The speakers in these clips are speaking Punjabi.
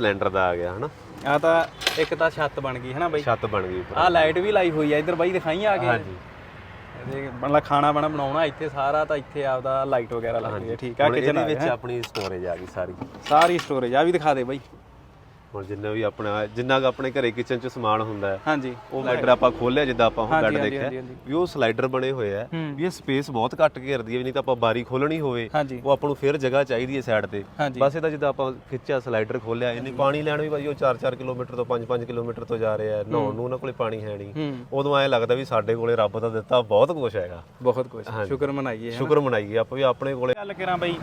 ਸਿਲੰਡਰ ਦਾ ਆ ਗਿਆ ਹਨਾ? ਆ ਤਾਂ ਇੱਕ ਤਾਂ ਛੱਤ ਬਣ ਗਈ ਹੈ ਨਾ ਬਾਈ? ਛੱਤ ਬਣ ਗਈ ਆ ਲਾਈਟ ਵੀ ਲਾਈ ਹੋਈ ਆ ਇੱਧਰ ਬਾਈ ਦਿਖਾਈ ਆ ਕੇ। ਹਾਂਜੀ। ਇਹਦੇ ਮਤਲਬ ਖਾਣਾ ਬਣਾ ਬਣਾਉਣਾ ਇੱਥੇ ਸਾਰਾ ਤਾਂ ਇੱਥੇ ਆਪਦਾ ਲਾਈਟ ਵਗੈਰਾ ਲੱਗੀ ਹੈ ਠੀਕ ਆ ਕਿਚਨ ਇਹਦੇ ਵਿੱਚ ਆਪਣੀ ਸਟੋਰੇਜ ਆ ਗਈ ਸਾਰੀ। ਸਾਰੀ ਸਟੋਰੇਜ ਆ ਵੀ ਦਿਖਾ ਦੇ ਬਾਈ। ਹੁਣ ਜਿੰਨਾ ਵੀ ਆਪਣਾ ਜਿੰਨਾ ਕੁ ਆਪਣੇ ਘਰੇ ਕਿਚਨ 'ਚ ਸਮਾਨ ਹੁੰਦਾ ਹੈ ਹਾਂਜੀ ਉਹ ਸਲਾਈਡਰ ਆਪਾਂ ਖੋਲਿਆ ਜਿੱਦਾਂ ਆਪਾਂ ਉਹ ਬੈੱਡ ਦੇਖਿਆ। ਵੀ ਉਹ ਸਲਾਈਡਰ ਬਣੇ ਹੋਏ ਆ। ਵੀ ਇਹ ਸਪੇਸ ਬਹੁਤ ਘੱਟ ਘੇਰਦੀ ਹੈ ਵੀ ਨਹੀਂ ਤਾਂ ਆਪਾਂ ਬਾਰੀ ਖੋਲਣੀ ਹੋਵੇ ਉਹ ਆਪਾਂ ਨੂੰ ਫਿਰ ਜਗ੍ਹਾ ਚਾਹੀਦੀ ਹੈ ਸਾਈਡ ਤੇ। ਬਸ ਇਹਦਾ ਜਿੱਦਾਂ ਆਪਾਂ ਖਿੱਚਿਆ ਸਲਾਈਡਰ ਖੋਲਿਆ ਇਹਨੇ ਪਾਣੀ ਲੈਣ ਵੀ ਭਾਈ ਉਹ 4-4 ਕਿਲੋਮੀਟਰ ਤੋਂ 5-5 ਕਿਲੋਮੀਟਰ ਤੋਂ ਜਾ ਰਹੇ ਨਹਾਉਣ ਨੂੰ ਉਹਨਾਂ ਕੋਲੇ ਪਾਣੀ ਹੈ ਨਹੀਂ। ਉਦੋਂ ਐ ਲੱਗਦਾ ਵੀ ਸਾਡੇ ਕੋਲੇ ਰੱਬ ਦਾ ਦਿੱਤਾ ਬਹੁਤ ਕੁਝ ਹੈਗਾ। ਬਹੁਤ ਕੁਝ ਸ਼ੁਕਰ ਮਨਾਈਏ ਸ਼ੁਕਰ ਮਨਾਈਏ ਆਪਾਂ ਵੀ ਆਪਣੇ ਕੋਲੇ ਗੱਲ ਕਰਾਂ ਬਾਈ।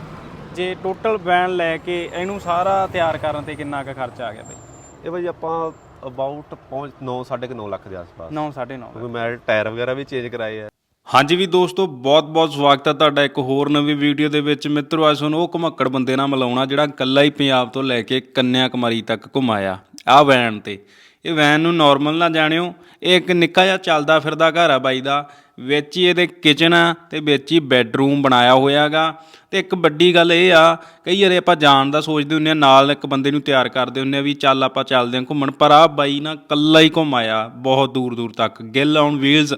ਜੇ ਟੋਟਲ ਵੈਨ ਲੈ ਕੇ ਇਹਨੂੰ ਸਾਰਾ ਤਿਆਰ ਕਰਨ ਤੇ ਕਿੰਨਾ ਕੁ ਖਰਚਾ ਆ ਗਿਆ ਬਾਈ? ਇਹ ਭਾਈ ਆਪਾਂ ਅਬਾਊਟ ਪਹੁੰਚ 9 9.5 ਲੱਖ ਦੇ ਆਸ-ਪਾਸ। 9 9.5 ਕਿਉਂਕਿ ਮੈਂ ਟਾਇਰ ਵਗੈਰਾ ਵੀ ਚੇਂਜ ਕਰਾਏ ਆ। ਹਾਂਜੀ ਵੀ ਦੋਸਤੋ ਬਹੁਤ-ਬਹੁਤ ਸਵਾਗਤ ਹੈ ਤੁਹਾਡਾ ਇੱਕ ਹੋਰ ਨਵੀਂ ਵੀਡੀਓ ਦੇ ਵਿੱਚ। ਮਿੱਤਰੋ ਅੱਜ ਤੁਹਾਨੂੰ ਉਹ ਘਮੱਕੜ ਬੰਦੇ ਨਾਲ ਮਿਲਾਉਣਾ ਜਿਹੜਾ ਇਕੱਲਾ ਹੀ ਪੰਜਾਬ ਤੋਂ ਲੈ ਕੇ ਕੰਨਿਆ ਕੁਮਾਰੀ ਤੱਕ ਘੁਮਾਇਆ। ਆ ਵੈਨ ਤੇ। ਇਹ ਵੈਨ ਨੂੰ ਨਾਰਮਲ ਨਾ ਜਾਣਿਓ ਇਹ ਇੱਕ ਨਿੱਕਾ ਜਿਹਾ ਚੱਲਦਾ ਫਿਰਦਾ ਘਰ ਆ ਬਾਈ ਦਾ। ਵਿੱਚ ਹੀ ਇਹਦੇ ਕਿਚਨ ਆ ਤੇ ਵਿੱਚ ਹੀ ਬੈੱਡਰੂਮ ਬਣਾਇਆ ਹੋਇਆਗਾ। ਤੇ ਇੱਕ ਵੱਡੀ ਗੱਲ ਇਹ ਆ ਕਈ ਵਾਰੀ ਆਪਾਂ ਜਾਣ ਦਾ ਸੋਚਦੇ ਹੁੰਨੇ ਆ ਨਾਲ ਇੱਕ ਬੰਦੇ ਨੂੰ ਤਿਆਰ ਕਰਦੇ ਹੁੰਨੇ ਆ ਵੀ ਚੱਲ ਆਪਾਂ ਚੱਲਦੇ ਆ ਘੁੰਮਣ ਪਰ ਆ ਬਾਈ ਨਾ ਕੱਲਾ ਹੀ ਘੁੰਮਾਇਆ ਬਹੁਤ ਦੂਰ ਦੂਰ ਤੱਕ। ਗਿੱਲ ਔਨ ਵੀਲਸ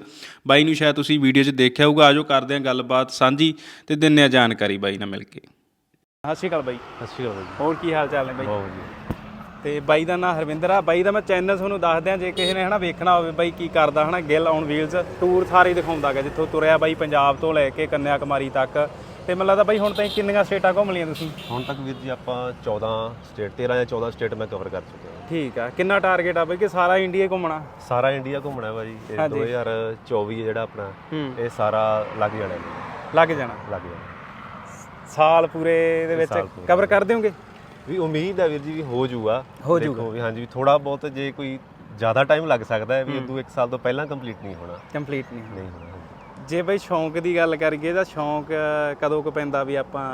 ਬਾਈ ਨੂੰ ਸ਼ਾਇਦ ਤੁਸੀਂ ਵੀਡੀਓ 'ਚ ਦੇਖਿਆ ਹੋਊਗਾ ਆਜੋ ਕਰਦੇ ਆ ਗੱਲਬਾਤ ਸਾਂਝੀ ਤੇ ਦਿੰਨੇ ਆ ਜਾਣਕਾਰੀ ਬਾਈ ਨਾਲ ਮਿਲ ਕੇ। ਸਤਿ ਸ਼੍ਰੀ ਅਕਾਲ ਬਾਈ। ਸਤਿ ਸ਼੍ਰੀ ਅਕਾਲ ਜੀ ਹੋਰ ਕੀ ਹਾਲ ਚਾਲ ਨੇ ਬਾਈ? ਬਹੁਤ ਵਧੀਆ। ਤੇ ਬਾਈ ਦਾ ਨਾਮ ਹਰਵਿੰਦਰ ਆ ਬਾਈ ਦਾ ਮੈਂ ਚੈਨਲ ਤੁਹਾਨੂੰ ਦੱਸ ਦਿਆਂ ਜੇ ਕਿਸੇ ਨੇ ਹਨਾ ਵੇਖਣਾ ਹੋਵੇ ਬਾਈ ਕੀ ਕਰਦਾ ਹਨਾ ਗਿੱਲ ਔਨ ਵੀਲਸ ਟੂਰ ਸਾਰੇ ਦਿਖਾਉਂਦਾ ਗਾ ਜਿੱਥੋਂ ਤੁਰਿਆ ਬਾਈ ਪੰਜਾਬ ਤੋਂ ਲੈ ਕੇ ਕੰਨਿਆ ਕੁਮਾਰੀ ਤੱਕ। ਤੇ ਮੈਨੂੰ ਲੱਗਦਾ ਬਾਈ ਹੁਣ ਤਾਈਂ ਕਿੰਨੀਆਂ ਸਟੇਟਾਂ ਘੁੰਮ ਲਈਆਂ ਤੁਸੀਂ? ਹੁਣ ਤੱਕ ਵੀਰ ਜੀ ਆਪਾਂ 14 ਸਟੇਟ 13 ਜਾਂ 14 ਸਟੇਟ ਮੈਂ ਕਵਰ ਕਰ ਚੁੱਕਿਆ। ਹਾਂ ਠੀਕ ਆ ਕਿੰਨਾ ਟਾਰਗੇਟ ਆ ਬਾਈ ਕਿ ਸਾਰਾ ਇੰਡੀਆ ਘੁੰਮਣਾ? ਸਾਰਾ ਇੰਡੀਆ ਘੁੰਮਣਾ ਭਾਜੀ ਇਹ 2024 ਹੈ ਜਿਹੜਾ ਆਪਣਾ ਹੂੰ। ਇਹ ਸਾਰਾ ਲੱਗ ਜਾਣਾ ਲੱਗ ਜਾਣਾ। ਲੱਗ ਜਾਣਾ। ਸਾਲ ਪੂਰੇ ਦੇ ਵਿੱਚ ਸਾਲ ਪੂਰੇ। ਕਵਰ ਕਰ ਦਿਓਗੇ? ਵੀ ਉਮੀਦ ਹੈ ਵੀਰ ਜੀ ਵੀ ਹੋ ਜਾਊਗਾ। ਹੋ ਦੇਖੋ ਵੀ ਹਾਂਜੀ ਵੀ ਥੋੜਾ ਬਹੁਤ ਜੇ ਕੋਈ ਜ਼ਿਆਦਾ ਟਾਈਮ ਲੱਗ ਸਕਦਾ ਹੈ ਵੀ ਇਦੋਂ ਇੱਕ ਸਾਲ ਤੋਂ ਪਹਿਲਾਂ ਕੰਪਲੀਟ ਨਹੀਂ ਹੋਣਾ। ਕੰਪਲੀਟ ਨਹੀਂ ਨਹੀਂ ਹੋਣਾ। ਜੇ ਬਈ ਸ਼ੌਂਕ ਦੀ ਗੱਲ ਕਰੀਏ ਤਾਂ ਸ਼ੌਂਕ ਕਦੋਂ ਕੁ ਪੈਂਦਾ ਵੀ ਆਪਾਂ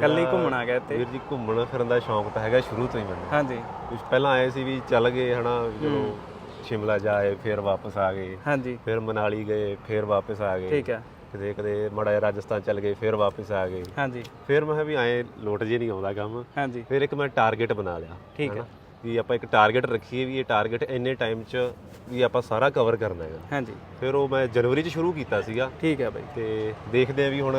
ਕੱਲੀ ਘੁੰਮਣਾ ਗਏ ਤੇ ਵੀਰ ਜੀ ਘੁੰਮਣ ਫਿਰਨ ਦਾ ਸ਼ੌਂਕ ਤਾਂ ਹੈਗਾ ਸ਼ੁਰੂ ਤੋਂ ਹੀ ਮੈਨੂੰ। ਹਾਂਜੀ। ਕੁਝ ਪਹਿਲਾਂ ਆਏ ਸੀ ਵੀ ਚੱਲ ਗਏ ਹਨਾ ਚਲੋ ਸ਼ਿਮਲਾ ਜਾਏ ਫਿਰ ਵਾਪਸ ਆ ਗਏ। ਹਾਂਜੀ। ਫਿਰ ਮਨਾਲੀ ਗਏ ਫਿਰ ਵਾਪਸ ਆ ਗਏ। ਠੀਕ ਹੈ ਕਦੇ ਕਦੇ ਮੜਾ ਜਿਹਾ ਰਾਜਸਥਾਨ ਚੱਲ ਗਏ ਫਿਰ ਵਾਪਸ ਆ ਗਏ। ਹਾਂਜੀ। ਫਿਰ ਮੈਂ ਵੀ ਐ ਲੋਟ ਜੇ ਨਹੀਂ ਆਉਂਦਾ ਕੰਮ। ਹਾਂਜੀ। ਫਿਰ ਇੱਕ ਮੈਂ ਟਾਰਗੇਟ ਬਣਾ ਲਿਆ ਠੀਕ ਹੈ ਵੀ ਆਪਾਂ ਇੱਕ ਟਾਰਗੇਟ ਰੱਖੀਏ ਵੀ ਇਹ ਟਾਰਗੇਟ ਇੰਨੇ ਟਾਈਮ 'ਚ ਵੀ ਆਪਾਂ ਸਾਰਾ ਕਵਰ ਕਰਨਾ ਹੈਗਾ। ਹਾਂਜੀ। ਫਿਰ ਉਹ ਮੈਂ ਜਨਵਰੀ 'ਚ ਸ਼ੁਰੂ ਕੀਤਾ ਸੀਗਾ। ਠੀਕ ਹੈ ਬਾਈ। ਤੇ ਦੇਖਦੇ ਆ ਵੀ ਹੁਣ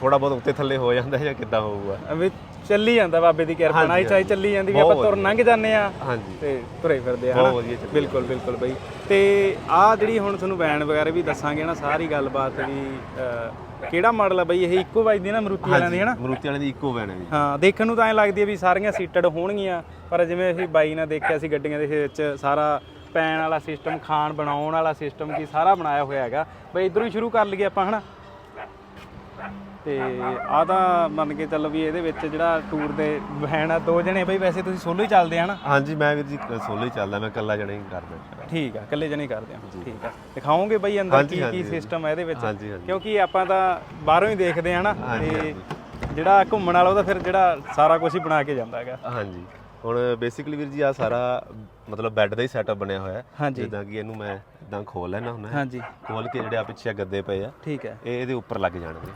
ਥੋੜਾ ਬਹੁਤ ਉੱਤੇ ਥੱਲੇ ਹੋ ਜਾਂਦਾ ਜਾਂ ਕਿੱਦਾਂ ਹੋਊਗਾ। ਵੀ ਚੱਲੀ ਜਾਂਦਾ ਬਾਬੇ ਦੀ ਕਿਰਪਾ ਨਾਲ। ਚਾਹੀ ਚੱਲੀ ਜਾਂਦੀ ਵੀ ਆਪਾਂ ਤੁਰ ਲੰਘ ਜਾਂਦੇ ਆ ਹਾਂਜੀ। ਤੇ ਤੁਰੇ ਫਿਰਦੇ ਆ ਬਹੁਤ ਵਧੀਆ ਬਿਲਕੁਲ ਬਿਲਕੁਲ ਬਾਈ। ਤੇ ਆਹ ਜਿਹੜੀ ਹੁਣ ਤੁਹਾਨੂੰ ਵੈਨ ਵਗੈਰਾ ਵੀ ਦੱਸਾਂਗੇ ਨਾ ਸਾਰੀ ਗੱਲਬਾਤ ਵੀ ਕਿਹੜਾ ਮਾਡਲ ਆ ਬਾਈ? ਇਹ ਇੱਕੋ ਦੀ ਨਾ ਮਰੂਤੀ ਵਾਲਿਆਂ ਦੀ ਹਨਾ ਮਰੂਤੀ ਵਾਲੇ ਦੀ ਇੱਕੋ ਵੈਨ ਹੈ ਜੀ। ਹਾਂ ਦੇਖਣ ਨੂੰ ਤਾਂ ਐ ਲੱਗਦੀ ਹੈ ਵੀ ਸਾਰੀਆਂ ਸੀਟਡ ਹੋਣਗੀਆਂ ਪਰ ਜਿਵੇਂ ਅਸੀਂ ਬਾਈ ਨਾਲ ਦੇਖਿਆ ਸੀ ਗੱਡੀਆਂ ਦੇ ਵਿੱਚ ਸਾਰਾ ਪੈਣ ਵਾਲਾ ਸਿਸਟਮ ਖਾਣ ਬਣਾਉਣ ਵਾਲਾ ਸਿਸਟਮ ਕੀ ਸਾਰਾ ਬਣਾਇਆ ਹੋਇਆ ਹੈਗਾ। ਬਈ ਇਧਰੋਂ ਹੀ ਸ਼ੁਰੂ ਕਰ ਲਈਏ ਆਪਾਂ ਹਨਾ? ਤੇ ਆ ਤਾਂ ਮੰਨ ਕੇ ਚੱਲ ਵੀ ਇਹਦੇ ਵਿੱਚ ਜਿਹੜਾ ਟੂਰ ਦੇ ਵੈਨ ਆ ਦੋ ਜਣੇ ਬਈ ਵੈਸੇ ਤੁਸੀਂ ਸੋਲੋ ਹੀ ਚੱਲਦੇ ਆ ਹਨਾ? ਹਾਂਜੀ ਮੈਂ ਵੀਰ ਜੀ ਸੋਲੋ ਹੀ ਚੱਲਦਾ ਮੈਂ ਇਕੱਲਾ ਜਣਾ ਹੀ ਕਰਦਾ ਠੀਕ ਆ ਇਕੱਲੇ ਜਣੇ ਕਰਦੇ ਆ। ਠੀਕ ਆ। ਦਿਖਾਓਗੇ ਬਈ ਅੰਦਰ ਕੀ ਕੀ ਸਿਸਟਮ ਹੈ ਇਹਦੇ ਵਿੱਚ? ਕਿਉਂਕਿ ਆਪਾਂ ਤਾਂ ਬਾਹਰੋਂ ਹੀ ਦੇਖਦੇ ਆ ਹਾਂਜੀ, ਤੇ ਜਿਹੜਾ ਘੁੰਮਣ ਵਾਲਾ ਉਹਦਾ ਫਿਰ ਜਿਹੜਾ ਸਾਰਾ ਕੁਝ ਹੀ ਬਣਾ ਕੇ ਜਾਂਦਾ ਹੈਗਾ। ਹਾਂਜੀ। ਹੁਣ ਬੇਸਿਕਲੀ ਵੀਰ ਜੀ ਆ ਸਾਰਾ ਮਤਲਬ ਬੈੱਡ ਦਾ ਹੀ ਸੈਟਅਪ ਬਣਿਆ ਹੋਇਆ ਹੈ। ਜਿੱਦਾਂ ਕਿ ਇਹਨੂੰ ਮੈਂ ਇਦਾਂ ਖੋਲ ਲੈਣਾ ਹੁੰਦਾ ਹਾਂਜੀ। ਖੋਲ ਕੇ ਜਿਹੜੇ ਆ ਪਿੱਛੇ ਗੱਦੇ ਪਏ ਆ ਠੀਕ ਹੈ। ਇਹ ਇਹਦੇ ਉੱਪਰ ਲੱਗ ਜਾਣਗੇ।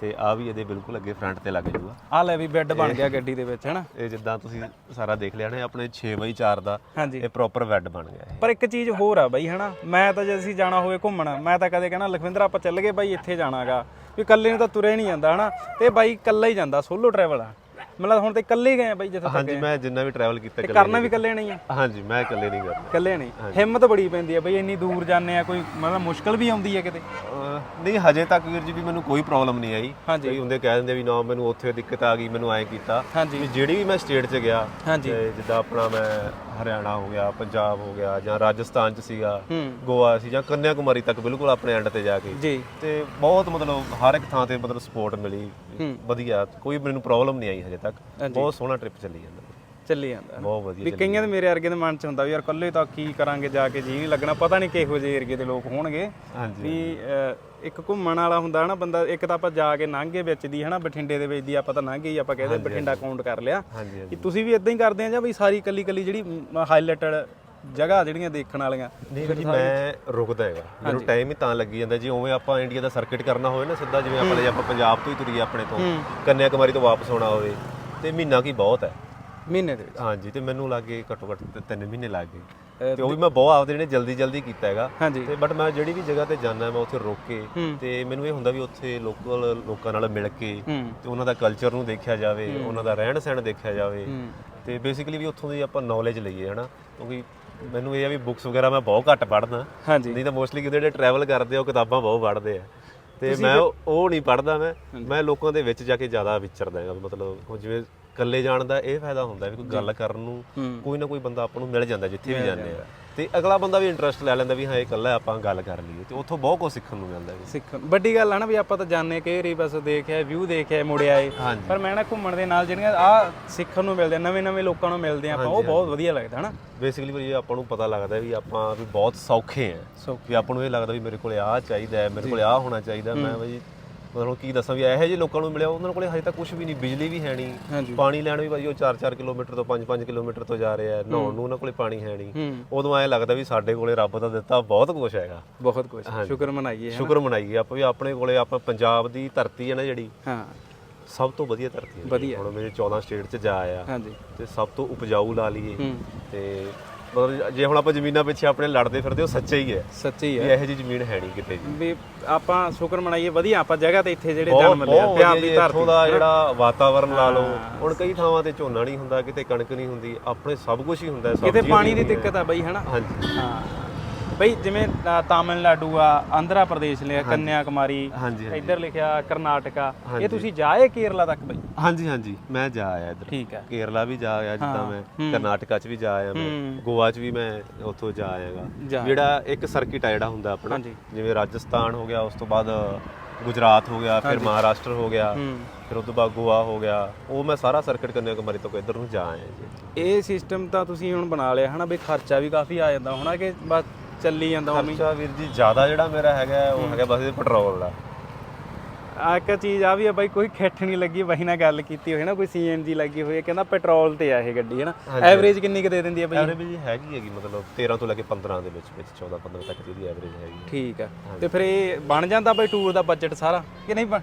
ਤੇ ਆ ਵੀ ਇਹਦੇ ਬਿਲਕੁਲ ਅੱਗੇ ਫਰੰਟ ਤੇ ਲੱਗ ਜਾਊਗਾ। ਆ ਲੈ ਵੀ ਬੈੱਡ ਬਣ ਗਿਆ ਗੱਡੀ ਦੇ ਵਿੱਚ ਹੈਨਾ? ਇਹ ਜਿੱਦਾਂ ਤੁਸੀਂ ਸਾਰਾ ਦੇਖ ਲਿਆ ਨਾ ਆਪਣੇ 6x4 ਦਾ ਇਹ ਪ੍ਰੋਪਰ ਬੈੱਡ ਬਣ ਗਿਆ ਇਹ। ਪਰ ਇੱਕ ਚੀਜ਼ ਹੋਰ ਆ ਬਾਈ ਹਨਾ? ਮੈਂ ਤਾਂ ਜੇ ਅਸੀਂ ਜਾਣਾ ਹੋਵੇ ਘੁੰਮਣ ਮੈਂ ਤਾਂ ਕਦੇ ਕਹਿਣਾ ਲਖਵਿੰਦਰ ਆਪਾਂ ਚੱਲ ਗਏ ਬਾਈ ਇੱਥੇ ਜਾਣਾਗਾ। ਵੀ ਇਕੱਲੇ ਨੂੰ ਤਾਂ ਤੁਰੇ ਨਹੀਂ ਜਾਂਦਾ ਹਨਾ? ਤੇ ਬਾਈ ਇਕੱਲਾ ਹੀ ਜਾਂਦਾ ਸੋਲੋ ਟਰੈਵਲ ਆ। ਮਤਲਬ ਹੁਣ ਤੇ ਇਕੱਲੇ ਗਏ ਆ ਬਾਈ ਜਿੱਥੇ ਤੱਕ ਹਾਂਜੀ ਮੈਂ ਜਿੰਨਾ ਵੀ ਟਰੈਵਲ ਕੀਤਾ ਤੇ ਇਕੱਲੇ ਕਰਨਾ ਵੀ ਇਕੱਲੇ ਨਹੀਂ ਆ। ਹਾਂਜੀ ਮੈਂ ਇਕੱਲੇ ਨਹੀਂ ਕਰਨਾ। ਇਕੱਲੇ ਨਹੀਂ ਹਿੰਮਤ ਬੜੀ ਪੈਂਦੀ ਆ ਬਈ ਇੰਨੀ ਦੂਰ ਜਾਂਦੇ ਆ ਕੋਈ ਮਤਲਬ ਮੁਸ਼ਕਲ ਵੀ ਆਉਂਦੀ ਹੈ ਕਿਤੇ? ਨਹੀਂ ਹਜੇ ਤੱਕ ਵੀਰ ਜੀ ਵੀ ਮੈਨੂੰ ਕੋਈ ਪ੍ਰੋਬਲਮ ਨਹੀਂ ਆਈ। ਹਾਂਜੀ। ਕਈ ਹੁੰਦੇ ਕਹਿ ਦਿੰਦੇ ਵੀ ਨਾ ਮੈਨੂੰ ਉੱਥੇ ਦਿੱਕਤ ਆ ਗਈ ਮੈਨੂੰ ਐਂ ਕੀਤਾ। ਵੀ ਜਿਹੜੀ ਵੀ ਮੈਂ ਸਟੇਟ 'ਚ ਗਿਆ ਤੇ ਜਿੱਦਾਂ ਆਪਣਾ ਮੈਂ ਹਰਿਆਣਾ ਹੋ ਗਿਆ ਪੰਜਾਬ ਹੋ ਗਿਆ ਜਾਂ ਰਾਜਸਥਾਨ 'ਚ ਸੀਗਾ ਗੋਆ ਸੀ ਜਾਂ ਕੰਨਿਆ ਕੁਮਾਰੀ ਤੱਕ ਬਿਲਕੁਲ ਆਪਣੇ ਐਂਡ ਤੇ ਜਾ ਕੇ। ਜੀ। ਤੇ ਬਹੁਤ ਮਤਲਬ ਹਰ ਇੱਕ ਥਾਂ ਤੇ ਮਤਲਬ ਸਪੋਰਟ ਮਿਲੀ। ਵਧੀਆ ਕੋਈ ਮੈਨੂੰ ਪ੍ਰੋਬਲਮ ਨਹੀਂ ਆਈ ਹਜੇ ਤੱਕ। ਹਾਂਜੀ। ਬਹੁਤ ਸੋਹਣਾ ਟ੍ਰਿਪ ਚੱਲੀ ਜਾਂਦਾ। ਚੱਲੀ ਜਾਂਦਾ। ਬਹੁਤ ਵਧੀਆ ਵੀ ਕਈਆਂ ਦੇ ਮੇਰੇ ਵਰਗੇ ਦੇ ਮਨ 'ਚ ਹੁੰਦਾ ਵੀ ਯਾਰ ਇਕੱਲੇ ਤਾਂ ਕੀ ਕਰਾਂਗੇ ਜਾ ਕੇ ਜੀ ਨਹੀਂ ਲੱਗਣਾ। ਪਤਾ ਨਹੀਂ ਕਿਹੋ ਜਿਹੇ ਏਰੀਏ ਦੇ ਲੋਕ ਹੋਣਗੇ। ਵੀ ਇੱਕ ਘੁੰਮਣ ਵਾਲਾ ਹੁੰਦਾ ਨਾ ਬੰਦਾ ਇੱਕ ਤਾਂ ਆਪਾਂ ਜਾ ਕੇ ਲੰਘੇ ਵਿੱਚ ਦੀ ਹਨਾ ਬਠਿੰਡੇ ਦੇ ਵਿੱਚ ਦੀ ਆਪਾਂ ਤਾਂ ਲੰਘੇ ਹੀ ਆਪਾਂ ਕਹਿੰਦੇ ਬਠਿੰਡਾ ਕਾਊਂਟ ਕਰ ਲਿਆ। ਕਿ ਤੁਸੀਂ ਵੀ ਇਦਾਂ ਹੀ ਕਰਦੇ ਆ ਜਾਂ ਬਈ ਸਾਰੀ ਕੱਲੀ ਕੱਲੀ ਜਿਹੜੀ ਹਾਈਲਾਈਟਡ ਜਗ੍ਹਾ ਜਿਹੜੀਆਂ ਦੇਖਣ ਵਾਲੀਆਂ? ਨਹੀਂ ਮੈਂ ਰੁਕਦਾ ਹੈਗਾ। ਮੈਨੂੰ ਟਾਈਮ ਹੀ ਤਾਂ ਲੱਗੀ ਜਾਂਦਾ ਜੇ ਉਵੇਂ ਆਪਾਂ ਇੰਡੀਆ ਦਾ ਸਰਕਟ ਕਰਨਾ ਹੋਵੇ ਨਾ ਸਿੱਧਾ ਜਿਵੇਂ ਆਪਾਂ ਜੇ ਆਪਾਂ ਪੰਜਾਬ ਤੋਂ ਹੀ ਤੁਰੀਏ ਆਪਣੇ ਤੋਂ। ਕੰਨਿਆ ਕੁਮਾਰੀ ਤੋਂ ਵਾਪਸ ਆਉਣਾ ਹੋਵੇ। ਤੇ ਮਹੀਨਾ ਕੀ ਬਹੁਤ ਹੈ। ਮਹੀਨੇ ਦੇ ਵਿੱਚ। ਹਾਂਜੀ ਤੇ ਮੈਨੂੰ ਲੱਗੇ ਘੱਟੋ ਘੱਟ 3 ਮਹੀਨੇ ਲੱਗ ਗਏ। ਤੇ ਉਹ ਵੀ ਮੈਂ ਬਹੁਤ ਆਪਦੇ ਨੇ ਜਲਦੀ ਜਲਦੀ ਕੀਤਾ ਹੈਗਾ। ਤੇ ਬਟ ਮੈਂ ਜਿਹੜੀ ਵੀ ਜਗ੍ਹਾ ਤੇ ਜਾਣਾ ਮੈਂ ਉੱਥੇ ਰੁਕ ਕੇ। ਤੇ ਮੈਨੂੰ ਇਹ ਹੁੰਦਾ ਵੀ ਉੱਥੇ ਲੋਕਲ ਲੋਕਾਂ ਨਾਲ ਮਿਲ ਕੇ ਤੇ ਉਹਨਾਂ ਦਾ ਕਲਚਰ ਨੂੰ ਦੇਖਿਆ ਜਾਵੇ ਉਹਨਾਂ ਦਾ ਰਹਿਣ ਸਹਿਣ ਦੇਖਿਆ ਜਾਵੇ। ਤੇ ਬੇਸਿਕਲੀ ਵੀ ਉੱਥੋਂ ਦੀ ਆਪਾਂ ਨੌਲੇਜ ਲਈਏ ਹਨਾ। ਕਿਉਂਕਿ ਮੈਨੂੰ ਇਹ ਆ ਵੀ ਬੁੱਕਸ ਵਗੈਰਾ ਮੈਂ ਬਹੁਤ ਘੱਟ ਪੜ੍ਹਦਾ। ਨਹੀਂ ਤਾਂ ਮੋਸਟਲੀ ਜਿਹੜੇ ਟਰੈਵਲ ਕਰਦੇ ਆ ਉਹ ਕਿਤਾਬਾਂ ਬਹੁਤ ਪੜ੍ਹਦੇ ਆ। ਤੇ ਮੈਂ ਉਹ- ਨਹੀਂ ਪੜ੍ਹਦਾ ਮੈਂ। ਮੈਂ ਲੋਕਾਂ ਦੇ ਵਿੱਚ ਜਾ ਕੇ ਜ਼ਿਆਦਾ ਵਿਚਰਦਾ ਵੀ ਮਤਲਬ ਜਿਵੇਂ ਇਕੱਲੇ ਜਾਣ ਦਾ ਇਹ ਫਾਇਦਾ ਹੁੰਦਾ ਵੀ ਕੋਈ ਗੱਲ ਕਰਨ ਨੂੰ ਹੂੰ। ਕੋਈ ਨਾ ਕੋਈ ਬੰਦਾ ਆਪਾਂ ਨੂੰ ਮਿਲ ਜਾਂਦਾ ਜਿੱਥੇ ਵੀ ਜਾਂਦੇ ਆ। ਤੇ ਅਗਲਾ ਬੰਦਾ ਵੀ ਇੰਟਰਸਟ ਲੈ ਲੈਂਦਾ ਵੀ ਹਾਂ ਇਹ ਇਕੱਲਾ ਆਪਾਂ ਗੱਲ ਕਰ ਲਈਏ ਤੇ ਉੱਥੋਂ ਬਹੁਤ ਕੁਝ ਸਿੱਖਣ ਨੂੰ ਮਿਲਦਾ ਹੈ ਸਿੱਖਣ ਵੱਡੀ ਗੱਲ ਆ ਨਾ ਵੀ ਆਪਾਂ ਤਾਂ ਜਾਣੇ ਕਈ ਵਾਰੀ ਬਸ ਦੇਖਿਆ ਵਿਊ ਦੇਖਿਆ ਮੁੜ ਆਏ। ਹਾਂਜੀ। ਪਰ ਮੈਂ ਨਾ ਘੁੰਮਣ ਦੇ ਨਾਲ ਜਿਹੜੀਆਂ ਆ ਸਿੱਖਣ ਨੂੰ ਮਿਲਦੇ ਨਵੇਂ ਨਵੇਂ ਲੋਕਾਂ ਨੂੰ ਮਿਲਦੇ ਆ ਆਪਾਂ ਉਹ ਬਹੁਤ ਵਧੀਆ ਲੱਗਦਾ ਹਨਾ? ਬੇਸਿਕਲੀ ਵੀ ਆਪਾਂ ਨੂੰ ਪਤਾ ਲੱਗਦਾ ਵੀ ਆਪਾਂ ਵੀ ਬਹੁਤ ਸੌਖੇ ਆ। ਸੌਖੇ। ਵੀ ਆਪਾਂ ਨੂੰ ਇਹ ਲੱਗਦਾ ਵੀ ਮੇਰੇ ਕੋਲੇ ਆਹ ਚਾਹੀਦਾ ਹੈ ਮੇਰੇ ਕੋਲੇ ਆਹ ਹੋਣਾ ਚਾਹੀਦਾ ਮੈਂ ਬਈ ਮਤਲਬ ਕੀ ਦੱਸਾਂ ਵੀ ਇਹੋ ਜਿਹੇ ਲੋਕਾਂ ਨੂੰ ਮਿਲਿਆ ਉਹਨਾਂ ਕੋਲੇ ਹਜੇ ਤੱਕ ਕੁਝ ਵੀ ਨਹੀਂ ਬਿਜਲੀ ਵੀ ਹੈ ਨਹੀਂ। ਪਾਣੀ ਲੈਣ ਵੀ ਭਾਈ ਉਹ 4-4 ਕਿਲੋਮੀਟਰ ਤੋਂ 5-5 ਕਿਲੋਮੀਟਰ ਤੋਂ ਜਾ ਰਹੇ ਨਹਾਉਣ ਨੂੰ ਉਹਨਾਂ ਕੋਲੇ ਪਾਣੀ ਹੈ ਨਹੀਂ। ਉਦੋਂ ਐਂ ਲੱਗਦਾ ਵੀ ਸਾਡੇ ਕੋਲੇ ਰੱਬ ਦਾ ਦਿੱਤਾ ਬਹੁਤ ਕੁਝ ਹੈਗਾ। ਬਹੁਤ ਕੁਝ ਸ਼ੁਕਰ ਮਨਾਈਏ ਸ਼ੁਕਰ ਮਨਾਈਏ ਆਪਾਂ ਵੀ ਆਪਣੇ ਕੋਲੇ ਆਪਾਂ ਪੰਜਾਬ ਦੀ ਧਰਤੀ ਹੈ ਨਾ ਜਿਹੜੀ ਹਾਂ। ਸਭ ਤੋਂ ਵਧੀਆ ਧਰਤੀ ਹੈ। ਹੁਣ ਮੇਰੇ 14 ਸਟੇਟ 'ਚ ਜਾ ਆਇਆ ਹਾਂਜੀ। ਤੇ ਸਭ ਤੋਂ ਉਪਜਾਊ ਲਾ ਲਈਏ। ਤੇ ਮਤਲਬ ਜੇ ਹੁਣ ਆਪਾਂ ਜ਼ਮੀਨਾਂ ਪਿੱਛੇ ਆਪਣੇ ਲੜਦੇ ਫਿਰਦੇ ਉਹ ਸੱਚਾ ਹੀ ਹੈ। ਸੱਚੀ ਵੀ ਹੈ। ਇਹੋ ਜਿਹੀ ਜ਼ਮੀਨ ਹੈ ਨਹੀਂ ਕਿਤੇ ਜੀ। ਵੀ ਆਪਾਂ ਸ਼ੁਕਰ ਮਨਾਈਏ ਵਧੀਆ ਆਪਾਂ ਜਗ੍ਹਾ ਤੇ ਇੱਥੇ ਜਿਹੜੇ ਬਹੁਤ ਜਨਮ ਲਿਆ ਬਹੁਤ ਪਿਆਰ ਵਧੀਆ ਦੀ ਜੀ, ਇੱਥੋਂ ਧਰਤੀ ਦਾ ਜਿਹੜਾ ਵਾਤਾਵਰਨ ਲਾ ਲਓ ਹੁਣ ਕਈ ਥਾਵਾਂ ਤੇ ਝੋਨਾ ਨਹੀਂ ਹੁੰਦਾ ਕਿਤੇ ਕਣਕ ਨਹੀਂ ਹੁੰਦੀ ਆਪਣੇ ਸਭ ਕੁਝ ਹੀ ਹੁੰਦਾ ਹੈ, ਕਿਤੇ ਸਬਜ਼ੀਆਂ ਪਾਣੀ ਦੀ ਹੁੰਦੀਆਂ। ਦਿੱਕਤ ਆ ਬਈ ਹਨਾ? ਹਾਂਜੀ। ਹਾਂ। ਬਈ ਜਿਵੇਂ ਅ, ਤਾਮਿਲਨਾਡੂ ਆ ਆਂਧਰਾ ਪ੍ਰਦੇਸ਼ ਲਿਆ ਕੰਨਿਆ ਕੁਮਾਰੀ ਹਾਂਜੀ ਹਾਂਜੀ। ਇੱਧਰ ਲਿਖਿਆ ਕਰਨਾਟਕਾ। ਇਹ ਤੁਸੀਂ ਜਾਏ ਕੇਰਲਾ ਤੱਕ ਬਈ? ਹਾਂਜੀ ਹਾਂਜੀ ਮੈਂ ਜਾ ਆਇਆ ਇੱਧਰ। ਠੀਕ ਹੈ। ਕੇਰਲਾ ਵੀ ਜਾ ਆਇਆ ਜਿੱਦਾਂ ਮੈਂ ਕਰਨਾਟਕਾ 'ਚ ਵੀ ਜਾ ਆਇਆ ਮੈਂ। ਗੋਆ 'ਚ ਵੀ ਮੈਂ ਉੱਥੋਂ ਜਾ ਆਇਆਗਾ ਜਿਹੜਾ ਇੱਕ ਸਰਕਿਟ ਆ ਜਿਹੜਾ ਹੁੰਦਾ ਆਪਣਾ ਹਾਂਜੀ। ਜਿਵੇਂ ਰਾਜਸਥਾਨ ਹੋ ਗਿਆ ਉਸ ਤੋਂ ਬਾਅਦ ਗੁਜਰਾਤ ਹੋ ਗਿਆ ਫਿਰ ਮਹਾਰਾਸ਼ਟਰ ਹੋ ਗਿਆ ਫਿਰ ਉਸ ਤੋਂ ਬਾਅਦ ਗੋਆ ਹੋ ਗਿਆ। ਉਹ ਮੈਂ ਸਾਰਾ ਸਰਕਿਟ ਕੰਨਿਆ ਕੁਮਾਰੀ ਤੋਂ ਇੱਧਰ ਨੂੰ ਜਾ ਆਇਆ ਜੀ। ਇਹ ਸਿਸਟਮ ਤਾਂ ਤੁਸੀਂ ਹੁਣ ਬਣਾ ਲਿਆ ਹਨਾ ਬਈ ਖਰਚਾ ਵੀ ਕਾਫੀ ਆ ਜਾਂਦਾ ਹੋਣਾ ਕਿ ਬਸ ਚੱਲੀ ਜਾਂਦਾ ਉਵੇਂ ਖਰਚਾ ਵੀਰ ਜੀ ਜ਼ਿਆਦਾ ਜਿਹੜਾ ਮੇਰਾ ਹੈਗਾ ਉਹ ਹੈਗਾ ਬਸ ਇਹ ਪੈਟਰੋਲ ਦਾ। ਆ ਇੱਕ ਚੀਜ਼ ਆ ਵੀ ਆ ਬਾਈ ਕੋਈ ਖਿੱਠ ਨਹੀਂ ਲੱਗੀ ਬਾਈ ਨਾਲ ਗੱਲ ਕੀਤੀ ਹੋਈ ਨਾ ਕੋਈ ਸੀਐਨਜੀ ਲੱਗੀ ਹੋਈ ਹੈ ਕਹਿੰਦਾ ਪੈਟਰੋਲ ਤੇ ਆ ਇਹ ਗੱਡੀ ਹੈ ਨਾ ਐਵਰੇਜ ਕਿੰਨੀ ਕੁ ਦੇ ਦਿੰਦੀ ਹੈ ਬਾਈ? ਐਵਰੇਜ ਜੀ ਹੈਗੀ ਹੈਗੀ ਮਤਲਬ 13 ਤੋਂ ਲੈ ਕੇ 15 ਦੇ ਵਿੱਚ ਵਿੱਚ 14 15 ਤੱਕ ਦੀ ਐਵਰੇਜ ਹੈਗੀ। ਠੀਕ ਆ। ਤੇ ਫਿਰ ਇਹ ਬਣ ਜਾਂਦਾ ਬਾਈ ਟੂਰ ਦਾ ਬਜਟ ਸਾਰਾ ਕਿ ਨਹੀਂ ਬਣ?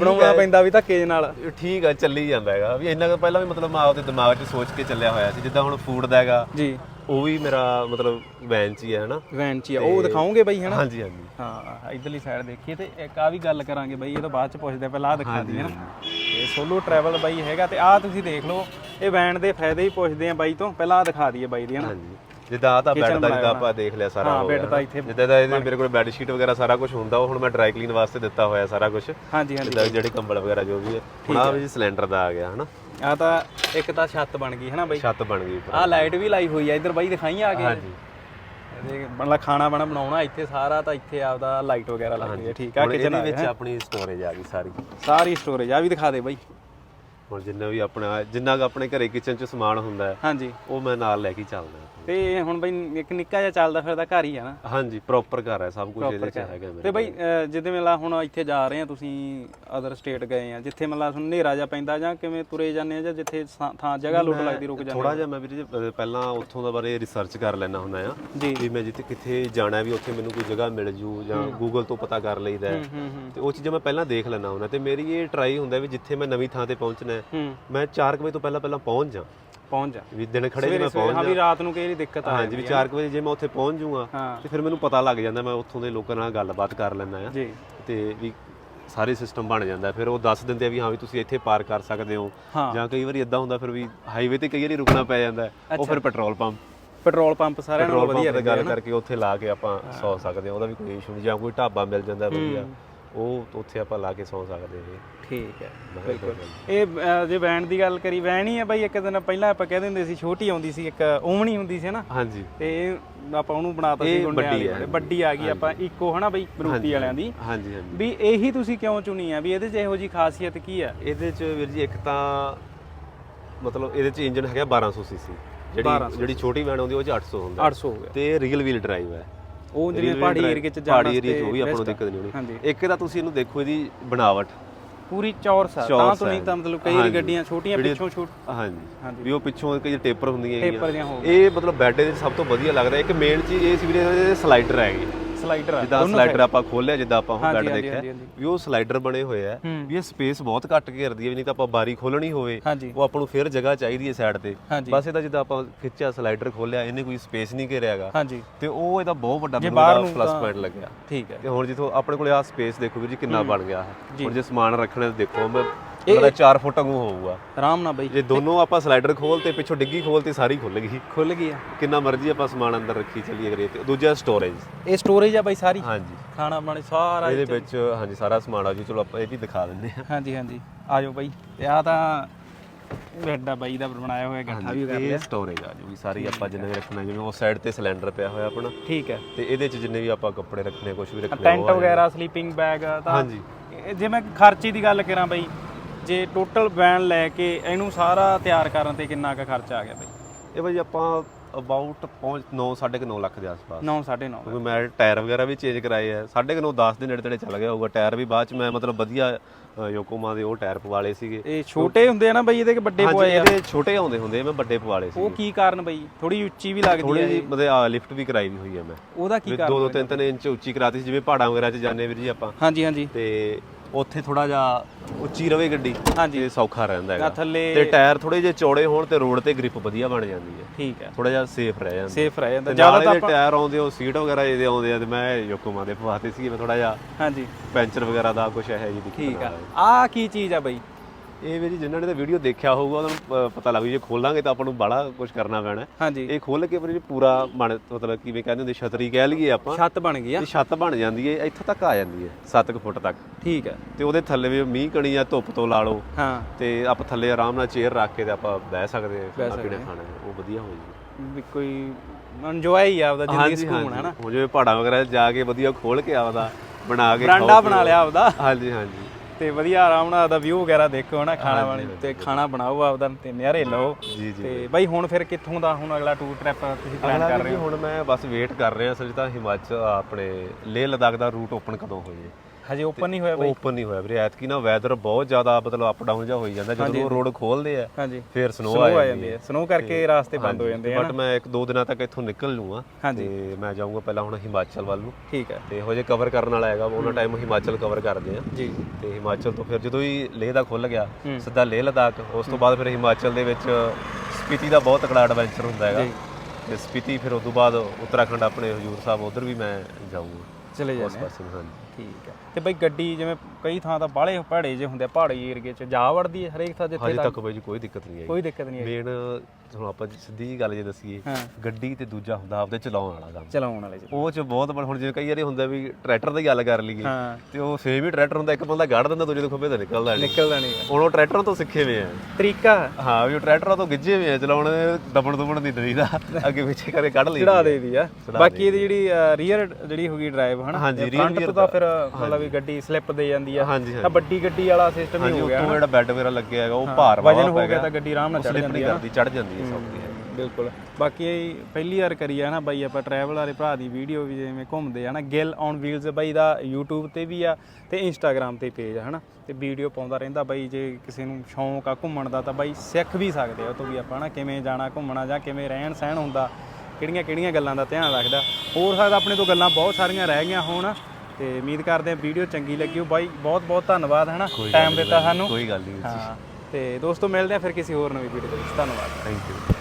ਬਣਾਉਣਾ ਪੈਂਦਾ ਵੀ ਧੱਕੇ ਦੇ ਨਾਲ। ਠੀਕ ਆ ਚੱਲੀ ਜਾਂਦਾ ਹੈਗਾ। ਵੀ ਇੰਨਾ ਕੁ ਪਹਿਲਾਂ ਵੀ ਮਤਲਬ ਮੈਂ ਆਪਦੇ ਦਿਮਾਗ 'ਚ ਸੋਚ ਕੇ ਚੱਲਿਆ ਹੋਇਆ ਸੀ ਜਿੱਦਾਂ ਹੁਣ ਫੂਡ ਦਾ ਹੈਗਾ। ਜੀ। ਉਹ ਵੀ ਮੇਰਾ ਮਤਲਬ ਵੈਨ 'ਚ ਹੀ ਹੈ ਹਨਾ? ਵੈਨ ਚ ਹੀ ਆ। ਉਹ ਦਿਖਾਓਗੇ ਬਾਈ ਹਨਾ? ਹਾਂਜੀ ਹਾਂਜੀ। ਹਾਂ ਇਧਰਲੀ ਸਾਈਡ ਦੇਖੀਏ ਤੇ ਇੱਕ ਆ ਵੀ ਗੱਲ ਕਰਾਂਗੇ ਬਾਈ ਇਹ ਤਾਂ ਬਾਅਦ ਚ ਪੁੱਛਦੇ ਪਹਿਲਾਂ ਆ ਦਿਖਾ ਦਈਏ ਨਾ ਇਹ ਸੋਲੋ ਟਰੈਵਲ ਬਾਈ ਹੈਗਾ ਤੇ ਆ ਤੁਸੀਂ ਦੇਖ ਲਓ ਇਹ ਵੈਨ ਦੇ ਫਾਇਦੇ ਹੀ ਪੁੱਛਦੇ ਆ ਬਾਈ ਤੋਂ ਪਹਿਲਾਂ ਆ ਦਿਖਾ ਦਈਏ ਬਾਈ ਦੀ ਹਨਾ? ਹਾਂਜੀ। ਜਿੱਦਾਂ ਆ ਤਾਂ ਬੈੱਡ ਦਾ ਜਿੱਦਾਂ ਆਪਾਂ ਦੇਖ ਲਿਆ ਸਾਰਾ ਹਾਂ, ਗਿਆ ਤਾਂ ਨਾ। ਇੱਥੇ ਜਿੱਦਾਂ ਦਾ ਇਹਦੇ ਮੇਰੇ ਕੋਲ ਬੈੱਡ ਸ਼ੀਟ ਵਗੈਰਾ ਸਾਰਾ ਕੁਝ ਹੁੰਦਾ ਉਹ ਹੁਣ ਮੈਂ ਡਰਾਈ ਕਲੀਨ ਵਾਸਤੇ ਦਿੱਤਾ ਹੋਇਆ ਸਾਰਾ ਕੁਝ ਹਾਂਜੀ ਹਾਂਜੀ। ਜਿਹੜੇ ਕੰਬਲ ਵਗੈਰਾ ਜੋ ਵੀ ਹੈ ਹੁਣ ਆ ਵੀ ਸਿਲੰਡਰ ਦਾ ਆ ਗਿਆ ਹਨਾ? ਆ ਤਾਂ ਇੱਕ ਤਾਂ ਛੱਤ ਬਣ ਗਈ ਹਨਾ ਬਾਈ? ਛੱਤ ਬਣ ਗਈ। ਆ ਲਾਈਟ ਵੀ ਲਾਈ ਹੋਈ ਆ ਇਧਰ ਬਾਈ ਦਿਖਾਈ ਆ ਕੇ? ਹਾਂਜੀ। ਇਹਦੇ ਮਤਲਬ ਖਾਣਾ ਬਣਾ ਬਣਾਉਣਾ ਇੱਥੇ ਸਾਰਾ ਤਾਂ ਇੱਥੇ ਆਪਦਾ ਲਾਈਟ ਵਗੈਰਾ ਲੱਗੀ ਹੈ ਠੀਕ ਆ ਕਿਚਨ ਵਿੱਚ ਆਪਣੀ ਸਟੋਰੇਜ ਆ ਗਈ ਸਾਰੀ। ਸਾਰੀ ਸਟੋਰੇਜ ਆ ਵੀ ਦਿਖਾ ਦੇ ਬਾਈ। ਹੁਣ ਜਿੰਨਾ ਵੀ ਆਪਣਾ ਜਿੰਨਾ ਕੁ ਆਪਣੇ ਘਰੇ ਕਿਚਨ 'ਚ ਸਮਾਨ ਹੁੰਦਾ ਹੈ ਹਾਂਜੀ। ਉਹ ਮੈਂ ਨਾਲ ਲੈ ਕੇ ਚੱਲਦਾ ਤੇ ਹੁਣ ਬਾਈ ਇੱਕ ਨਿੱਕਾ ਜਿਹਾ ਚੱਲਦਾ ਫਿਰਦਾ ਘਰ ਹੀ ਆ ਨਾ? ਹਾਂਜੀ ਪ੍ਰੋਪਰ ਘਰ ਹੈ ਸਭ ਕੁਝ ਇਹਦੇ 'ਚ ਹੈਗਾ ਤੇ ਮੇਰੇ ਬਾਈ ਅਹ, ਜਿੱਦਾਂ ਮੇਲਾ ਹੁਣ ਇੱਥੇ ਜਾ ਰਹੇ ਆ ਤੁਸੀਂ ਅਦਰ ਸਟੇਟ ਗਏ ਆ ਜਿੱਥੇ ਮਤਲਬ ਤੁਹਾਨੂੰ ਹਨੇਰਾ ਜਾ ਪੈਂਦਾ ਜਾਂ ਕਿਵੇਂ ਤੁਰੇ ਜਾਂਦੇ ਆ ਜਾਂ ਜਿੱਥੇ ਥਾਂ- ਥਾਂ ਜਗ੍ਹਾ ਲੁੱਟ ਲੱਗਦੀ ਰੁਕ ਜਾਂਦੇ ਥੋੜਾ ਜਿਹਾ ਮੈਂ ਵੀਰੇ ਜੀ, ਅਹ ਪਹਿਲਾਂ ਉੱਥੋਂ ਦਾ ਬਾਰੇ ਰਿਸਰਚ ਕਰ ਲੈਣਾ ਹੁੰਦਾ ਆ ਜੀ। ਵੀ ਮੈਂ ਜਿੱਥੇ ਕਿੱਥੇ ਜਾਣਾ ਵੀ ਉੱਥੇ ਮੈਨੂੰ ਕੋਈ ਜਗ੍ਹਾ ਮਿਲ ਜੂ ਜਾਂ ਗੂਗਲ ਤੋਂ ਪਤਾ ਕਰ ਲਈਦਾ ਹੈ। ਹੂੰ ਹੂੰ ਤੇ ਉਹ ਚੀਜ਼ਾਂ ਮੈਂ ਪਹਿਲਾਂ ਦੇਖ ਲੈਣਾ ਹੁੰਦਾ ਤੇ ਮੇਰੀ ਇਹ ਟਰਾਈ ਹੁੰਦਾ ਵੀ ਜਿੱਥੇ ਮੈਂ ਨਵੀਂ ਥਾਂ ਤੇ ਪਹੁੰਚਣਾ ਹੈ, ਹੂੰ ਮੈਂ 4 ਵਜੇ ਤੋਂ ਪਹਿਲਾਂ ਪਹਿਲਾਂ ਪਹੁੰਚ ਜਾ। ਪਹੁੰਚ ਜਾ। ਵੀ ਦਿਨ ਖੜੇ ਜੇ ਮੈਂ ਪਹੁੰਚ ਹਾਂ ਜਾ। ਵੀ ਰਾਤ ਨੂੰ ਕਈ ਦਿੱਕਤ ਆ ਹਾਂਜੀ ਵੀ 4 ਵਜੇ ਜੇ ਮੈਂ ਉੱਥੇ ਪਹੁੰਚ ਜੂਗਾ ਹਾਂ। ਤੇ ਫਿਰ ਮੈਨੂੰ ਪਤਾ ਲੱਗ ਜਾਂਦਾ ਮੈਂ ਉੱਥੋਂ ਦੇ ਲੋਕਾਂ ਨਾਲ ਗੱਲਬਾਤ ਕਰ ਲੈਂਦਾ ਆ। ਜੀ। ਤੇ ਵੀ ਸਾਰੇ ਸਿਸਟਮ ਬਣ ਜਾਂਦਾ ਫਿਰ ਉਹ ਦੱਸ ਦਿੰਦੇ ਆ ਵੀ ਹਾਂ ਵੀ ਤੁਸੀਂ ਇੱਥੇ ਪਾਰ ਕਰ ਸਕਦੇ ਹੋ। ਹਾਂ। ਜਾਂ ਕਈ ਵਾਰੀ ਇਦਾਂ ਹੁੰਦਾ ਫਿਰ ਵੀ ਹਾਈਵੇ ਤੇ ਕਈ ਵਾਰੀ ਰੁਕਣਾ ਪੈ ਜਾਂਦਾ ਹੈ। ਉਹ ਫਿਰ ਪੈਟਰੋਲ ਪੰਪ ਪੈਟਰੋਲ ਪੰਪ ਸਾਰਿਆਂ ਨਾਲੋਂ ਵਧੀਆ ਗੱਲ ਕਰਕੇ ਉੱਥੇ ਲਾ ਕੇ ਆਪਾਂ ਸੌ ਸਕਦੇ ਹਾਂ ਉਹਦਾ ਵੀ ਕੋਈ ਇਸ਼ੂ ਨਹੀਂ ਜਾਂ ਕੋਈ ਢਾਬਾ ਮਿਲ ਜਾਂਦਾ ਵਧੀਆ। ਉਹ ਉੱਥੇ ਆਪਾਂ ਲਾ ਕੇ ਸੌ ਸਕਦੇ ਹਾਂ ਠੀਕ ਹੈ ਬਿਲਕੁਲ। ਇਹ ਜੇ ਵੈਨ ਦੀ ਗੱਲ ਕਰੀ ਵੈਨ ਹੀ ਹੈ ਬਾਈ ਇੱਕ ਦਿਨ ਪਹਿਲਾਂ ਆਪਾਂ ਕਹਿੰਦੇ ਹੁੰਦੇ ਸੀ ਛੋਟੀ ਆਉਂਦੀ ਸੀ ਇੱਕ ਓਮਣੀ ਹੁੰਦੀ ਸੀ ਨਾ? ਹਾਂਜੀ। ਤੇ ਇਹ ਆਪਾਂ ਉਹਨੂੰ ਬਣਾਤਾ ਸੀ ਇਹ ਗੁੰਡਿਆਂ ਵੱਡੀ ਵਾਲੀ ਹੈ। ਵੱਡੀ ਆ ਗਈ ਆਪਾਂ ਇੱਕੋ ਹਨਾ ਬਈ ਬਰੂਤੀ ਵਾਲਿਆਂ ਦੀ। ਹਾਂਜੀ ਹਾਂਜੀ। ਵੀ ਇਹੀ ਤੁਸੀਂ ਕਿਉਂ ਚੁਣੀ ਆ? ਵੀ ਇਹਦੇ 'ਚ ਇਹੋ ਜੀ ਖਾਸੀਅਤ ਕੀ ਆ? ਇਹਦੇ ਚ ਵੀਰ ਜੀ ਇੱਕ ਤਾਂ ਮਤਲਬ ਇਹਦੇ ਚ ਇੰਜਨ ਹੈਗਾ 1200 ਸੀਸੀ। ਜਿਹੜੀ ਜਿਹੜੀ ਛੋਟੀ ਵੈਨ ਆਉਂਦੀ ਉਹ ਚ 800 ਹੁੰਦਾ। 800 ਹੋ ਗਿਆ। ਤੇ ਰੀਅਲ ਵੀਲ ਡਰਾਈਵ ਹੈ। ਉਹ Real ਪਹਾੜੀ ਏਰੀਏ 'ਚ ਜਾਣ ਪਹਾੜੀ ਏਰੀਆ 'ਚ ਉਹ ਵੀ ਆਪਾਂ ਨੂੰ। ਦਿੱਕਤ ਨਹੀਂ। ਹੋਣੀ ਇੱਕ ਤਾਂ ਤੁਸੀਂ ਇਹਨੂੰ ਦੇਖੋ ਇਹਦੀ ਬਣਾਵਟ ਪੂਰੀ ਚੌਰਸ ਆ ਤਾਂ ਚੌਰਸ ਤੋਂ ਨਹੀਂ ਹੈ। ਤਾਂ ਮਤਲਬ ਕਈ। ਗੱਡੀਆਂ ਛੋਟੀਆਂ ਜਿਹੜੀ- ਪਿੱਛੋਂ ਛੋਟ ਹਾਂਜੀ। ਵੀ ਉਹ ਪਿੱਛੋਂ ਕਈ ਟੇਪਰ ਹੁੰਦੀਆਂ ਇਹ ਮਤਲਬ ਬੈੱਡ ਦੇ ਸਭ ਤੋਂ ਵਧੀਆ ਲੱਗਦਾ ਇੱਕ ਮੇਨ ਚੀਜ਼ ਇਹ ਸੀ ਵੀਰੇ ਇਹਦੇ ਸਲਾਈਡਰ ਹੈਗੇ ਸਲਾਈਡਰ ਆ। ਜਿੱਦਾਂ ਸਲਾਈਡਰ ਆਪਾਂ ਖੋਲਿਆ ਜਿੱਦਾਂ ਆਪਾਂ ਉਹ ਬੈੱਡ ਦੇਖਿਆ। ਵੀ ਉਹ ਸਲਾਈਡਰ ਬਣੇ ਹੋਏ ਆ। ਵੀ ਇਹ ਸਪੇਸ ਬਹੁਤ ਘੱਟ ਘੇਰਦੀ ਹੈ ਵੀ ਨਹੀਂ ਤਾਂ ਆਪਾਂ ਬਾਰੀ ਖੋਲਣੀ ਹੋਵੇ ਉਹ ਆਪਾਂ ਨੂੰ ਫਿਰ ਜਗ੍ਹਾ ਚਾਹੀਦੀ ਹੈ ਸਾਈਡ ਤੇ। ਬਸ ਇਹਦਾ ਜਿੱਦਾਂ ਆਪਾਂ ਖਿੱਚਿਆ ਸਲਾਈਡਰ ਖੋਲਿਆ ਇਹਨੇ ਕੋਈ ਸਪੇਸ ਨਹੀਂ ਘੇਰਿਆਗਾ ਤੇ ਉਹ ਇਹਦਾ ਬਹੁਤ ਵੱਡਾ ਮੈਨੂੰ ਪਲੱਸ ਪੁਆਇੰਟ ਲੱਗਿਆ। ਠੀਕ ਹੈ। ਤੇ ਹੁਣ ਜਿੱਥੋਂ ਆਪਣੇ ਕੋਲੇ ਆ ਸਪੇਸ ਦੇਖੋ ਵੀ ਜੀ ਕਿੰਨਾ ਬਣ ਗਿਆ। ਹੁਣ ਜੇ ਸਮਾਨ ਰੱਖਣਾ ਤੇ ਦੇਖੋ ਮੈਂ ਇਹਦਾ 4 ਫੁੱਟ ਵਾਂਗੂ ਹੋਊਗਾ। ਆਰਾਮ ਨਾਲ ਬਈ। ਜੇ ਦੋਨੋਂ ਆਪਾਂ ਸਲਾਈਡਰ ਖੋਲ ਤੇ ਪਿੱਛੋਂ ਡਿੱਗੀ ਖੋਲ ਤੇ ਸਾਰੀ ਖੁੱਲ ਗਈ। ਖੁੱਲ ਗਈ ਆ। ਕਿੰਨਾ ਮਰਜ਼ੀ ਆਪਾਂ ਸਮਾਨ ਅੰਦਰ ਰੱਖੀ ਚੱਲੀਏ ਕਰੀਏ ਤੇ। ਦੂਜਾ ਸਟੋਰੇਜ ਇਹ ਸਟੋਰੇਜ ਆ ਬਈ ਸਾਰੀ। ਹਾਂਜੀ। ਖਾਣਾ ਬਣਾਣੇ ਸਾਰਾ ਇਹਦੇ ਵਿੱਚ ਹਾਂਜੀ ਸਾਰਾ ਸਮਾਨ ਆ ਜੀ ਚਲੋ ਆਪਾਂ ਇਹ ਵੀ ਦਿਖਾ ਦਿੰਦੇ ਹਾਂ। ਹਾਂਜੀ ਹਾਂਜੀ। ਆ ਜਾਓ ਬਾਈ। ਤੇ ਆ ਤਾਂ ਬੈੱਡ ਆ ਬਾਈ ਦਾ ਬਣਾਇਆ ਹੋਇਆ ਗੱਠਾ ਵੀ ਕਰ ਇਹ ਲਿਆ ਸਟੋਰੇਜ ਆ ਜੂਗੀ ਸਾਰੀ ਆਪਾਂ ਜਿੰਨੇ ਵੀ ਰੱਖਣਾ ਜਿਵੇਂ ਉਹ ਸਾਈਡ ਤੇ ਸਿਲੰਡਰ ਪਿਆ ਹੋਇਆ ਆਪਣਾ। ਠੀਕ ਹੈ ਤੇ ਇਹਦੇ ਚ ਜਿੰਨੇ ਵੀ ਆਪਾਂ ਕੱਪੜੇ ਰੱਖਣੇ ਕੁਝ ਵੀ ਰੱਖਣੇ ਟੈਂਟ ਵਗੈਰਾ ਸਲੀਪਿੰਗ ਬੈਗ ਤਾਂ ਹਾਂਜੀ। ਇਹ ਜੇ ਮੈਂ ਖਰਚੇ ਦੀ ਗੱਲ ਕਰਾਂ ਬਈ ਜੇ ਟੋਟਲ ਵੈਨ ਲੈ ਕੇ ਇਹਨੂੰ ਸਾਰਾ ਤਿਆਰ ਕਰਨ ਤੇ ਕਿੰਨਾ ਕੁ ਖਰਚਾ ਆ ਗਿਆ ਬਈ? ਇਹ ਭਾਜੀ ਆਪਾਂ ਅਬਾਊਟ ਪਹੁੰਚ 9 9.5 ਲੱਖ ਦੇ ਆਸ-ਪਾਸ। 9 9.5 ਕਿਉਂਕਿ ਮੈਂ ਟਾਇਰ ਵਗੈਰਾ ਵੀ ਚੇਂਜ ਕਰਾਏ ਆ। 9.5 10 ਦੇ ਨੇੜੇ ਤੇੜੇ ਚੱਲ ਗਿਆ ਹੋਊਗਾ ਟਾਇਰ ਵੀ ਬਾਅਦ ਚ ਮੈਂ ਮਤਲਬ ਵਧੀਆ ਯੋਕੋਮਾ ਦੇ ਉਹ ਟਾਇਰ ਪਵਾ ਲਏ ਸੀਗੇ। ਇਹ ਛੋਟੇ ਹੁੰਦੇ ਆ ਨਾ ਬਈ ਇਹਦੇ ਕਿ ਵੱਡੇ ਪੋਏ ਆ? ਇਹਦੇ ਛੋਟੇ ਆਉਂਦੇ ਹੁੰਦੇ ਮੈਂ ਵੱਡੇ ਪਵਾ ਲਏ ਸੀ ਉਹ ਕੀ ਕਾਰਨ ਬਈ? ਥੋੜੀ ਉੱਚੀ ਵੀ ਲੱਗਦੀ ਥੋੜੀ ਹੈ ਜਿਹੀ ਮਤਲਬ ਲਿਫਟ ਵੀ ਕਰਾਈ ਵੀ ਹੋਈ ਹੈ ਮੈਂ। ਉਹਦਾ ਕੀ ਕਾਰਨ 2 2 3 3 ਇੰਚ ਉੱਚੀ ਕਰਾਤੀ ਸੀ ਜਿਵੇਂ ਪਹਾੜਾਂ ਵਗੈਰਾ 'ਚ ਜਾਂਦੇ ਵੀਰ ਜੀ ਆਪਾਂ। ਹਾਂਜੀ ਹਾਂਜੀ। ਤੇ ਉੱਥੇ ਥੋੜਾ ਜਿਹਾ ਉੱਚੀ ਰਵੇ ਗੱਡੀ ਹਾਂਜੀ। ਤੇ ਸੌਖਾ ਰਹਿੰਦਾ ਹੈਗਾ। ਥੱਲੇ ਤੇ ਟਾਇਰ ਥੋੜੇ ਜਿਹੇ ਚੌੜੇ ਹੋਣ ਤੇ ਰੋਡ ਤੇ ਗ੍ਰਿਪ ਵਧੀਆ ਬਣ ਜਾਂਦੀ ਹੈ। ਠੀਕ ਹੈ। ਥੋੜਾ ਜਿਹਾ ਸੇਫ ਰਹਿ ਜਾਂਦਾ। ਸੇਫ ਰਹਿ ਜਾਂਦਾ। ਜ਼ਿਆਦਾ ਤਾਂ ਟਾਇਰ ਆਉਂਦੇ ਉਹ ਸੀਟ ਵਗੈਰਾ ਇਹਦੇ ਆਉਂਦੇ ਆ ਤੇ ਮੈਂ ਯੋਕੋਮਾ ਦੇ ਪਵਾਤੇ ਸੀ ਮੈਂ ਥੋੜਾ ਜਿਹਾ ਹਾਂਜੀ। ਪੈਂਚਰ ਵਗੈਰਾ ਦਾ ਕੁਝ ਹੈ ਜੀ ਠੀਕ ਆ। ਆ ਕੀ ਚੀਜ਼ ਆ ਬਈ? ਇਹ ਵੀ ਜੀ ਜਿਨ੍ਹਾਂ ਨੇ ਤਾਂ ਵੀਡੀਓ ਦੇਖਿਆ ਹੋਊਗਾ ਉਹਨਾਂ ਨੂੰ ਪ- ਪਤਾ ਲੱਗ ਜੂ ਜੇ ਖੋਲਾਂਗੇ ਤਾਂ ਆਪਾਂ ਨੂੰ ਬੜਾ ਕੁਝ ਕਰਨਾ ਪੈਣਾ ਹੈ। ਹਾਂਜੀ। ਇਹ ਖੋਲ ਕੇ ਵੀਰ ਪੂਰਾ ਬਣ ਮਤਲਬ ਕਿਵੇਂ ਕਹਿੰਦੇ ਹੁੰਦੇ ਛਤਰੀ ਕਹਿ ਲਈਏ ਆਪਾਂ। ਛੱਤ ਬਣ ਗਈ ਆ। ਇਹ ਛੱਤ ਬਣ ਜਾਂਦੀ ਹੈ ਇੱਥੋਂ ਤੱਕ ਆ ਜਾਂਦੀ ਹੈ 7 ਫੁੱਟ ਤੱਕ। ਠੀਕ ਹੈ। ਤੇ ਉਹਦੇ ਥੱਲੇ ਵੀ ਮੀਂਹ ਕਣੀ ਜਾਂ ਧੁੱਪ ਤੋਂ ਲਾ ਲਓ। ਹਾਂ। ਤੇ ਆਪਾਂ ਥੱਲੇ ਆਰਾਮ ਨਾਲ ਚੇਅਰ ਰੱਖ ਕੇ ਤੇ ਆਪਾਂ ਬਹਿ ਸਕਦੇ ਹਾਂ ਬਹਿ ਖਾਣਾ ਪੀਣਾ ਖਾਣਾ ਉਹ ਵਧੀਆ ਹੋ ਜੀ ਵੀ ਕੋਈ ਇੰਜੋਏ ਹੀ ਆ ਆਪਦਾ ਜ਼ਿੰਦਗੀ ਸਕੂਨ ਹੈ ਨਾ? ਹੁਣ ਜਿਵੇਂ ਪਹਾੜਾਂ ਵਗੈਰਾ 'ਚ ਜਾ ਕੇ ਵਧੀਆ ਖੋਲ ਕੇ ਆਪਦਾ ਬਣਾ ਕੇ ਬਰਾਂਡਾ ਖਾਓ ਬਣਾ ਪੀਓ। ਲਿਆ ਆਪਦਾ। ਹਾਂਜੀ ਹਾਂਜੀ। ਤੇ ਵਧੀਆ ਆਰਾਮ ਨਾਲ ਆਪਦਾ ਵਿਊ ਵਗੈਰਾ ਦੇਖੋ ਨਾ ਖਾਣਾ ਵਾਲੀ ਤੇ ਖਾਣਾ ਬਣਾਓ ਆਪਦਾ ਤੇ ਨਿਆਰੇ ਲਓ। ਜੀ ਜੀ ਤੇ ਬਾਈ ਹੁਣ ਫਿਰ ਕਿੱਥੋਂ ਦਾ ਹੁਣ ਅਗਲਾ ਟੂਰ ਟ੍ਰਿਪ ਤੁਸੀਂ ਪਲਾਨ ਕਰ ਰਹੇ ਹੋ? ਹੁਣ ਮੈਂ ਬਸ ਵੇਟ ਕਰ ਰਿਹਾ ਅਸਲ 'ਚ ਤਾਂ ਹਿਮਾਚਲ ਆਪਣੇ ਲੇਹ ਲਦਾਖ ਦਾ ਰੂਟ ਓਪਨ ਕਦੋਂ ਹੋਏ? ਹਜੇ ਓਪਨ ਨਹੀਂ ਹੋਇਆ ਬਾਈ। ਓਪਨ ਨਹੀਂ ਹੋਇਆ ਵੀਰੇ। ਐਤਕੀ ਨਾ ਵੈਦਰ ਬਹੁਤ ਜ਼ਿਆਦਾ ਮਤਲਬ ਅਪ ਡਾਊਨ ਜਿਹਾ ਹੋਈ ਜਾਂਦਾ। ਜਦੋਂ ਉਹ ਰੋਡ ਖੋਲਦੇ ਆ ਫਿਰ ਸਨੋ ਆ ਜਾਂਦੀ ਹੈ। ਹੈ। ਸਨੋ ਕਰਕੇ ਰਾਸਤੇ ਬੰਦ ਹੋ ਜਾਂਦੇ ਆ ਬਟ ਮੈਂ ਇੱਕ ਦੋ ਦਿਨਾਂ ਤੱਕ ਇੱਥੋਂ ਨਿਕਲ ਲੂੰਗਾ ਤੇ ਮੈਂ ਜਾਊਂਗਾ ਪਹਿਲਾਂ ਹੁਣ ਹਿਮਾਚਲ ਵੱਲ ਨੂੰ। ਠੀਕ ਹੈ। ਤੇ ਇਹੋ ਜੇ ਕਵਰ ਕਰਨ ਵਾਲਾ ਹੈਗਾ ਉਹਨਾਂ ਟਾਈਮ ਹਿਮਾਚਲ ਕਵਰ ਕਰਦੇ ਆ। ਜੀ। ਤੇ ਹਿਮਾਚਲ ਤੋਂ ਫਿਰ ਜਦੋਂ ਹੀ ਲੇਹ ਦਾ ਖੁੱਲ ਗਿਆ ਹੂੰ। ਸਿੱਧਾ ਲੇਹ ਲਦਾਖ ਉਸ ਤੋਂ ਬਾਅਦ ਫਿਰ ਹਿਮਾਚਲ ਦੇ ਵਿੱਚ ਸਪੀਤੀ ਦਾ ਬਹੁਤ ਤਕੜਾ ਐਡਵੈਂਚਰ ਹੁੰਦਾ ਹੈਗਾ। ਜੀ। ਤੇ ਸਪੀਤੀ ਫਿਰ ਉਸ ਤੋਂ ਬਾਅਦ ਉੱਤਰਾਖੰਡ ਆਪਣੇ ਹਜੂਰ ਸਾਹਿਬ ਉਧਰ ਵੀ ਮੈਂ ਜਾਊਂਗਾ। ਚਲੇ ਉਸ ਜਾਂਦੇ ਆ। ਪਾਸੇ ਹਾਂਜੀ। ਠੀਕ ਹੈ। ਤੇ ਬਈ ਗੱਡੀ ਜਿਵੇਂ ਕਈ ਥਾਂ ਤਾਂ ਬਾਹਲੇ ਪਹਾੜੇ ਜੇ ਹੁੰਦੇ ਆ ਪਹਾੜੀ ਏਰੀਏ ਚ ਜਾ ਵੜਦੀ ਹੈ ਹਰੇਕ ਥਾਂ ਜਿੱਥੇ ਹਜੇ ਤੱਕ ਬਾਈ ਜੀ ਕੋਈ ਦਿੱਕਤ ਨਹੀਂ ਆਈ। ਕੋਈ ਦਿੱਕਤ ਨਹੀਂ ਆਈ। ਮੇਨ ਹੁਣ ਆਪਾਂ ਸਿੱਧੀ ਜੀ ਗੱਲ ਜੇ ਦੱਸੀਏ ਹਾਂ। ਗੱਡੀ ਤੇ ਦੂਜਾ ਹੁੰਦਾ ਆਪਦੇ ਚਲਾਉਣ ਵਾਲਾ ਕੰਮ। ਚਲਾਉਣ ਵਾਲੇ ਚ। ਉਹ ਚ ਬਹੁਤ ਬੜ ਹੁਣ ਜਿਵੇਂ ਕਈ ਵਾਰੀ ਹੁੰਦਾ ਵੀ ਟਰੈਕਟਰ ਦੀ ਗੱਲ ਕਰ ਲਈਏ ਹਾਂ। ਤੇ ਉਹ ਸੇਮ ਹੀ ਟਰੈਕਟਰ ਹੁੰਦਾ ਇੱਕ ਬੰਦਾ ਗੜ ਦਿੰਦਾ ਦੂਜੇ ਤੋਂ ਖੱਬੇ ਤੋਂ ਨਿਕਲਦਾ ਨਹੀਂ ਨਿਕਲਦਾ ਨਹੀਂ ਹੁਣ ਉਹ ਟਰੈਕਟਰਾਂ ਤੋਂ ਸਿੱਖੇ ਹੋਏ ਆ। ਤਰੀਕਾ। ਹਾਂ ਵੀ ਉਹ ਟਰੈਕਟਰਾਂ ਤੋਂ ਗਿੱਜੇ ਹੋਏ ਆ ਚਲਾਉਣ ਦਬਣ ਦੁਬਣ ਨਹੀਂ ਦਈਦਾ ਅੱਗੇ ਪਿੱਛੇ ਕਰੇ ਕੱਢ ਲਈ ਚੜਾ ਦੇ ਦੀ ਆ। ਬਾਕੀ ਇਹਦੀ ਜਿਹੜੀ ਰੀਅਰ ਜਿਹੜੀ ਹੋਗੀ ਡਰਾਈਵ ਹਨਾ ਹਾਂਜੀ, rear front gear ਤੋਂ ਤਾਂ ਫਿਰ ਮਤਲਬ ਵੀ ਗੱਡੀ ਸਲਿੱਪ ਦੇ ਜਾਂਦੀ ਆ। ਹਾਂਜੀ ਤਾਂ ਹਾਂਜੀ। ਵੱਡੀ ਗੱਡੀ ਵਾਲਾ ਸਿਸਟਮ ਹੀ ਹਾਂਜੀ ਹੋ ਗਿਆ ਉੱਤੋਂ ਜਿਹੜਾ ਬੈੱਡ ਵਗੈਰਾ ਲੱਗਿਆ ਹੈਗਾ ਉਹ ਭਾਰ ਵਜਨ ਵਾਲਾ ਹੋ ਗਿਆ ਤਾਂ ਗੱਡੀ ਆਰਾਮ ਨਾਲ ਚੜ ਜਾਂਦੀ ਕਰਦੀ ਚੜ ਜਾਂਦੀ ਹੈ ਸੌਖੀ ਹੈ ਬਿਲਕੁਲ। ਬਾਕੀ ਇਹ ਪਹਿਲੀ ਵਾਰ ਕਰੀ ਆ ਨਾ ਬਾਈ ਆਪਾਂ ਟਰੈਵਲ ਵਾਲੇ ਭਰਾ ਦੀ ਵੀਡੀਓ ਵੀ ਜਿਵੇਂ ਘੁੰਮਦੇ ਆ ਨਾ ਗਿਲ ਔਨ ਵੀਲਸ ਬਾਈ ਦਾ YouTube ਤੇ ਵੀ ਆ ਤੇ Instagram ਤੇ ਪੇਜ ਆ ਹਨਾ? ਤੇ ਵੀਡੀਓ ਪਾਉਂਦਾ ਰਹਿੰਦਾ ਬਾਈ ਜੇ ਕਿਸੇ ਨੂੰ ਸ਼ੌਂਕ ਆ ਘੁੰਮਣ ਦਾ ਤਾਂ ਬਾਈ ਸਿੱਖ ਵੀ ਸਕਦੇ ਆ ਉਹ ਤੋਂ ਵੀ ਆਪਾਂ ਨਾ ਕਿਵੇਂ ਜਾਣਾ ਘੁੰਮਣਾ ਜਾਂ ਕਿਵੇਂ ਰਹਿਣ ਸਹਿਣ ਹੁੰਦਾ ਕਿਹੜੀਆਂ ਕਿਹੜੀਆਂ ਗੱਲਾਂ ਦਾ ਧਿਆਨ ਰੱਖਦਾ। ਹੋਰ ਸਕਦਾ ਆਪਣੇ ਤੋਂ ਗੱਲਾਂ ਬਹੁਤ ਸਾਰੀਆਂ ਰਹਿ ਗਈਆਂ ਹੋਣ। ਤੇ ਉਮੀਦ ਕਰਦੇ ਆ ਵੀਡੀਓ ਚੰਗੀ ਲੱਗੀ ਹੋ ਬਾਈ ਬਹੁਤ ਬਹੁਤ ਧੰਨਵਾਦ ਹਨਾ? ਟਾਈਮ ਦਿੱਤਾ ਸਾਨੂੰ। ਕੋਈ ਗੱਲ ਨਹੀਂ ਹਾਂ ਤੇ ਦੋਸਤੋ ਮਿਲਦੇ ਆ ਫਿਰ ਕਿਸੇ ਹੋਰ ਨਵੀਂ ਵੀਡੀਓ ਦੇ ਵਿੱਚ। ਧੰਨਵਾਦ। Thank you